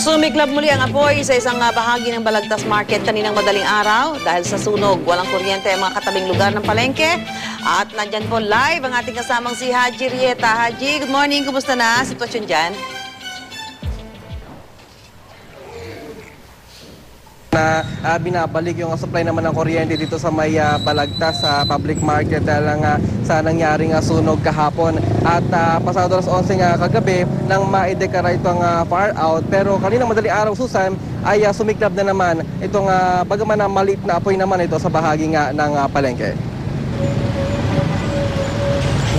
Sumiklab muli ang apoy sa isang ah, bahagi ng Balagtas Market kaninang madaling araw dahil sa sunog. Walang kuryente ang mga katabing lugar ng palengke. At nandyan po live ang ating kasamang si Haji Rieta. Haji, good morning. Kumusta na sitwasyon dyan? Na ah, binabalik yung supply naman ng kuryente dito sa may ah, Balagtas sa public market dahil nga sa nangyaring ah, sunog kahapon at ah, pasado alas 11 nga kagabi nang maideklara itong ah, fire out pero kanina madaling araw Susan ay ah, sumiklab na naman itong ah, bagaman na maliit na apoy naman ito sa bahagi nga ng ah, palengke.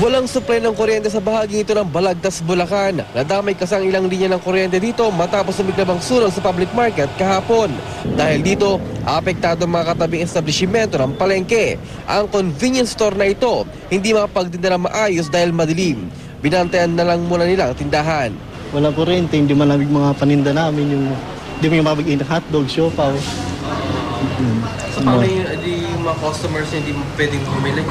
Walang supply ng kuryente sa bahagi ito ng Balagtas, Bulacan. Nadamay kasi ang ilang linya ng kuryente dito matapos sumiklab ang sunog sa public market kahapon. Dahil dito, apektado ang mga katabing establishmento ng palengke. Ang convenience store na ito, hindi makapagtinda ng maayos dahil madilim. Binantayan na lang muna nila ang tindahan. Walang kuryente, hindi man namin mga paninda namin, yung hindi mo yung mabigay ng hotdog, siopaw. So paano yung, yung mga customers hindi pwedeng bumili?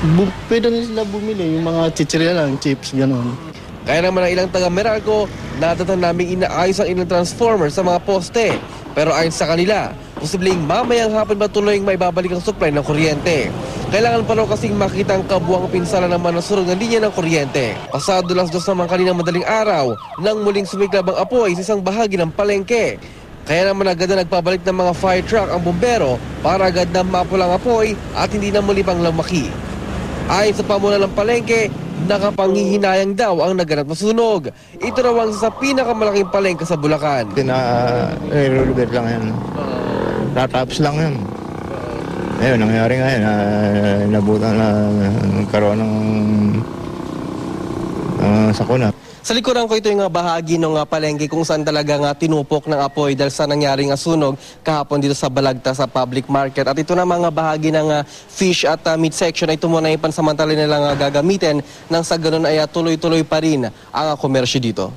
Bu- pwede na sila bumili, yung mga chichirya lang, chips, gano'n. Kaya naman ang ilang taga Meralco, natatan namin inaayos ang ilang transformer sa mga poste. Pero ayon sa kanila, posibleng mamayang hapon ba tuloy may babalik ang supply ng kuryente. Kailangan pa raw kasing makita ang kabuang pinsala ng surog ng linya ng kuryente. Pasado las dos naman kanina madaling araw nang muling sumiklab ang apoy sa isang bahagi ng palengke. Kaya naman agad na nagpabalik ng mga fire truck ang bumbero para agad na mapulang apoy at hindi na muli pang lumaki. Ayon sa pamunan ng palengke, nakapanghihinayang daw ang naganap na sunog. Ito raw ang sa pinakamalaking palengke sa Bulacan. na nire-repair lang yan. Tatapos lang yan. Ayun, nangyari nga yan. Uh, nabutan na nagkaroon ng uh, sakuna. Sa likuran ko ito yung bahagi ng palengke kung saan talaga nga tinupok ng apoy dahil sa nangyaring nga sunog kahapon dito sa Balagta sa public market. At ito na mga bahagi ng fish at uh, meat section ay ito muna yung pansamantala nilang gagamitin nang sa ganun ay uh, tuloy-tuloy pa rin ang komersyo dito.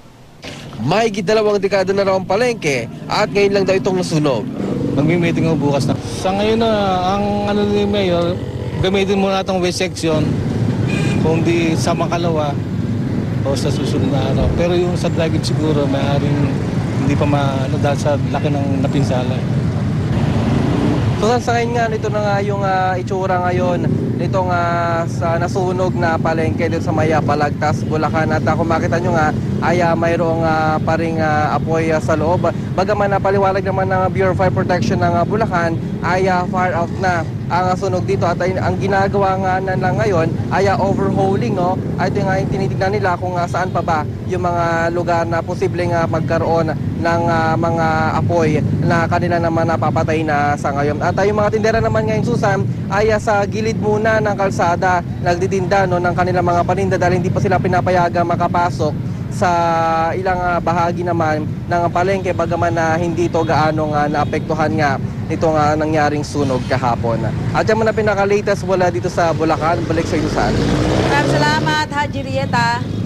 May dalawang dekada na raw ang palengke at ngayon lang daw itong nasunog. Magmi-meeting ako bukas na. Sa ngayon na, ang ano ni Mayor, gamitin muna itong waste section kung di sa makalawa o sa susunod na araw. Pero yung sa draggage siguro, maaaring hindi pa maano dahil sa laki ng napinsala. So sa ngayon nga, ito na nga yung ah, itsura ngayon nitong ah, sa nasunog na palengke dito sa Maya, Balagtas, Bulacan. At uh, kung makita nyo nga, ay uh, mayroong uh, paring uh, apoy uh, sa loob. Bagaman na paliwalag naman ng Bureau of Fire Protection ng uh, Bulacan, ay uh, fire out na ang uh, sunog dito. At ang ginagawa nga na lang ngayon ay uh, overhauling. No? Ito nga yung tinitignan nila kung uh, saan pa ba yung mga lugar na posibleng uh, magkaroon ng uh, mga apoy na kanila naman napapatay na sa ngayon. At uh, yung mga tindera naman ngayon, Susan, ay uh, sa gilid muna ng kalsada nagtitinda no, ng kanilang mga paninda dahil hindi pa sila pinapayaga makapasok sa ilang uh, bahagi naman ng palengke bagaman na hindi ito gaano nga naapektuhan nga nito nga nangyaring sunog kahapon. At yan na pinaka-latest wala dito sa Bulacan, balik sa Ilusan. Maraming salamat, Haji Rieta.